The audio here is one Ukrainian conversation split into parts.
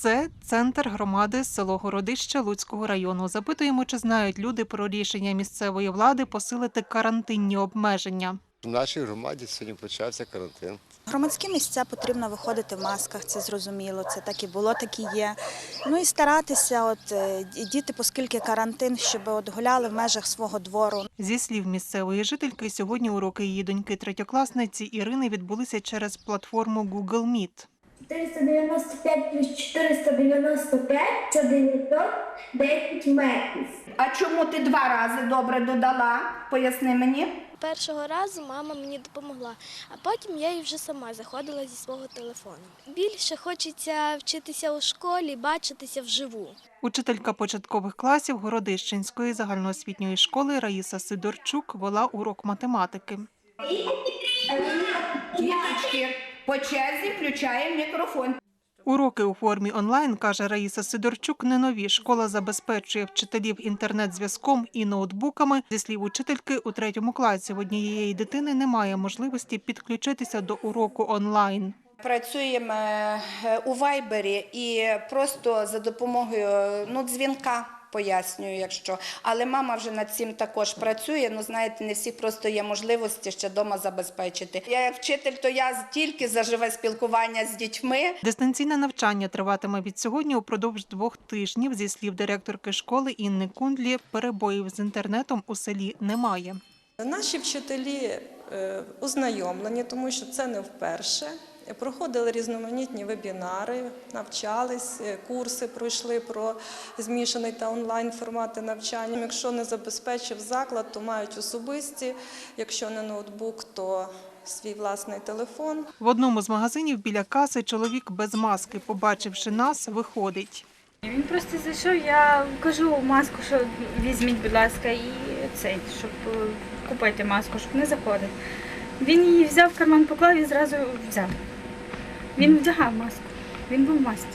Це центр громади село Городище Луцького району. Запитуємо, чи знають люди про рішення місцевої влади посилити карантинні обмеження. В нашій громаді сьогодні почався карантин. Громадські місця потрібно виходити в масках, це зрозуміло. Це так і було, так і є. Ну і старатися, от е, діти, оскільки карантин, щоб от гуляли в межах свого двору. Зі слів місцевої жительки, сьогодні уроки її доньки третьокласниці Ірини відбулися через платформу Google Meet. 495 плюс 495 це 910 метрів. А чому ти два рази добре додала? Поясни мені. Першого разу мама мені допомогла, а потім я і вже сама заходила зі свого телефону. Більше хочеться вчитися у школі, бачитися вживу. Учителька початкових класів Городищенської загальноосвітньої школи Раїса Сидорчук вела урок математики. Діточки, по черзі включаємо мікрофон. Уроки у формі онлайн, каже Раїса Сидорчук, не нові. Школа забезпечує вчителів інтернет-зв'язком і ноутбуками. Зі слів учительки, у третьому класі в однієї дитини немає можливості підключитися до уроку онлайн. Працюємо е, у вайбері і просто за допомогою ну, дзвінка. Пояснюю, якщо але мама вже над цим також працює. Ну знаєте, не всіх просто є можливості ще вдома забезпечити. Я як вчитель, то я тільки за живе спілкування з дітьми. Дистанційне навчання триватиме від сьогодні упродовж двох тижнів. Зі слів директорки школи Інни Кундлі, перебоїв з інтернетом у селі немає. Наші вчителі е, ознайомлені, тому що це не вперше. Проходили різноманітні вебінари, навчались, е, курси пройшли про змішаний та онлайн формати навчання. Якщо не забезпечив заклад, то мають особисті. Якщо не ноутбук, то свій власний телефон. В одному з магазинів біля каси чоловік без маски, побачивши нас, виходить. Він просто зайшов, я кажу маску, що візьміть, будь ласка, і цей, щоб е, купити маску, щоб не заходив. Він її взяв в карман, поклав і зразу взяв. Він вдягав маску. Він був в масці.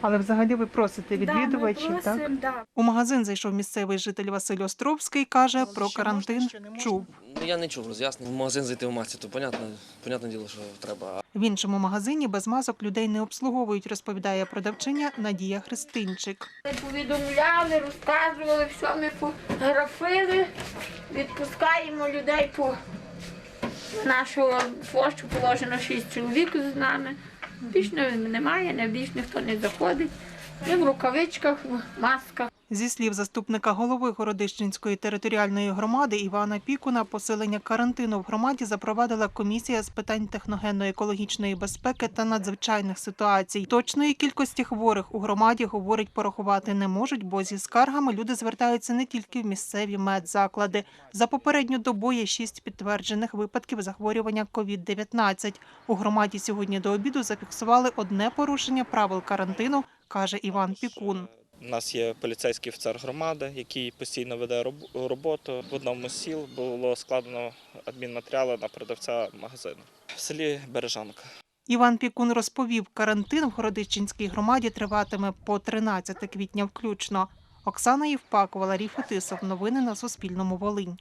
Але взагалі ви просите відвідувачів, да, так? да. У магазин зайшов місцевий житель Василь Островський, каже, про карантин чув. Ну, я не чув роз'яснень. В магазин зайти в масці, то понятно, понятне діло, що треба. В іншому магазині без масок людей не обслуговують, розповідає продавчиня Надія Христинчик. Ми повідомляли, розказували, все ми фотографили, відпускаємо людей по нашу площу положено шість чоловік з нами. Більш немає, не більш ніхто не заходить. Ми в рукавичках, в масках. Зі слів заступника голови Городищенської територіальної громади Івана Пікуна, посилення карантину в громаді запровадила комісія з питань техногенно-екологічної безпеки та надзвичайних ситуацій. Точної кількості хворих у громаді говорить порахувати не можуть, бо зі скаргами люди звертаються не тільки в місцеві медзаклади. За попередню добу є шість підтверджених випадків захворювання COVID-19. У громаді сьогодні до обіду зафіксували одне порушення правил карантину, каже Іван Пікун. У нас є поліцейський офіцер громади, який постійно веде роботу. В одному з сіл було складено адмінматеріали на продавця магазину в селі Бережанка. Іван Пікун розповів, карантин в Городищенській громаді триватиме по 13 квітня включно. Оксана Євпакова, Валерій Фетисов. Новини на Суспільному. Волинь.